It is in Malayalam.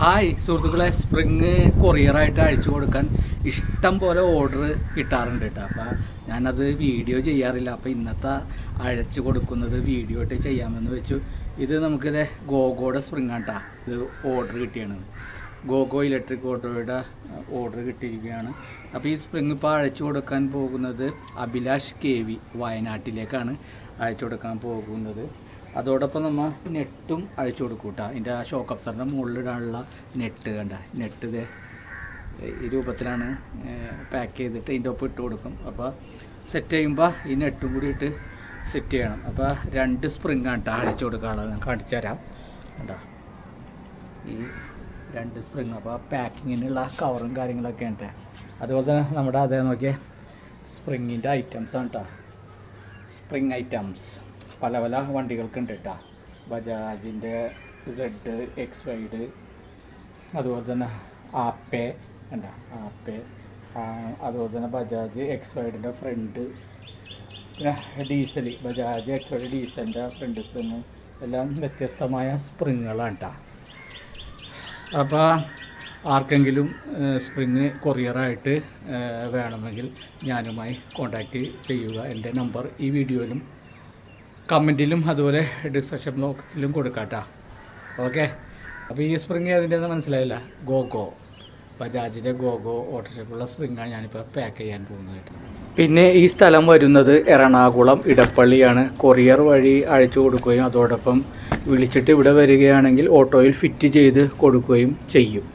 ഹായ് സുഹൃത്തുക്കളെ സ്പ്രിങ് കൊറിയറായിട്ട് അയച്ചു കൊടുക്കാൻ ഇഷ്ടം പോലെ ഓർഡർ കിട്ടാറുണ്ട് കേട്ടോ. അപ്പോൾ ഞാനത് വീഡിയോ ചെയ്യാറില്ല. അപ്പോൾ ഇന്നത്തെ അയച്ചു കൊടുക്കുന്നത് വീഡിയോ ആയിട്ട് ചെയ്യാമെന്ന് വെച്ചു. ഇത് നമുക്കിത് ഗോഗോയുടെ സ്പ്രിങ് കേട്ടോ ഇത് ഓർഡർ കിട്ടിയാണ് ഗോഗോ ഇലക്ട്രിക് ഓട്ടോയുടെ ഓർഡർ കിട്ടിയിരിക്കുകയാണ്. അപ്പോൾ ഈ സ്പ്രിങ് ഇപ്പോൾ അയച്ചു കൊടുക്കാൻ പോകുന്നത് അഭിലാഷ് കെ വി വയനാട്ടിലേക്കാണ് അയച്ചു കൊടുക്കാൻ പോകുന്നത്. അതോടൊപ്പം നമ്മൾ നെട്ടും അഴിച്ചു കൊടുക്കും കേട്ടോ അതിന്റെ ആ ഷോക്ക് അപ്സറിന്റെ മുകളിലിടാനുള്ള നെറ്റ് കണ്ട. നെറ്റ് ഇത് ഈ രൂപത്തിലാണ് പാക്ക് ചെയ്തിട്ട് ഇതിന്റെ ഒപ്പം ഇട്ട് കൊടുക്കും. അപ്പോൾ സെറ്റ് ചെയ്യുമ്പോൾ ഈ നെറ്റും കൂടി ഇട്ട് സെറ്റ് ചെയ്യണം. അപ്പോൾ രണ്ട് സ്പ്രിങ് ആണ് കേട്ടോ അഴിച്ചു കൊടുക്കാനുള്ളത്. ഞാൻ കാണിച്ചു തരാം. കേട്ടോ ഈ രണ്ട് സ്പ്രിങ് അപ്പോൾ ആ പാക്കിങ്ങിനുള്ള കവറും കാര്യങ്ങളൊക്കെ ഉണ്ട് അതുപോലെ തന്നെ നമ്മുടെ അതേ നോക്കിയേ സ്പ്രിങ്ങിന്റെ ഐറ്റംസ് ആണ് കേട്ടോ സ്പ്രിങ് ഐറ്റംസ് പല പല വണ്ടികൾക്ക് ഉണ്ട് കേട്ടോ ബജാജിന്റെ സെഡ് എക്സ് വൈഡ് അതുപോലെ തന്നെ ആപ്പേ ഉണ്ട ആപ്പേ അതുപോലെ തന്നെ ബജാജ് എക്സ് വൈഡിന്റെ ഫ്രണ്ട് പിന്നെ ഡീസൽ ബജാജ് എക്സ് വൈഡ് ഡീസലിന്റെ ഫ്രണ്ട് സ്പ്രിങ് എല്ലാം വ്യത്യസ്തമായ സ്പ്രിങ്ങുകളാണ് കേട്ടോ അപ്പോൾ ആർക്കെങ്കിലും സ്പ്രിങ് കൊറിയറായിട്ട് വേണമെങ്കിൽ ഞാനുമായി കോണ്ടാക്റ്റ് ചെയ്യുക. എന്റെ നമ്പർ ഈ വീഡിയോയിലും കമന്റിലും അതുപോലെ ഡിസ്ക്രിപ്ഷൻ ബോക്സിലും കൊടുക്കാട്ടോ. ഓക്കെ അപ്പോൾ ഈ സ്പ്രിങ് അതിന്റെ മനസ്സിലായില്ല? ഗോഗോ ബജാജിന്റെ ഗോഗോ ഓട്ടോറിക്ഷയ്ക്കുള്ള സ്പ്രിങ്ങാണ് ഞാനിപ്പോൾ പാക്ക് ചെയ്യാൻ പോകുന്നത് പിന്നെ ഈ സ്ഥലം വരുന്നത് എറണാകുളം ഇടപ്പള്ളിയാണ്. കൊറിയർ വഴി അയച്ചു കൊടുക്കുകയും അതോടൊപ്പം വിളിച്ചിട്ട് ഇവിടെ വരികയാണെങ്കിൽ ഓട്ടോയിൽ ഫിറ്റ് ചെയ്ത് കൊടുക്കുകയും ചെയ്യും.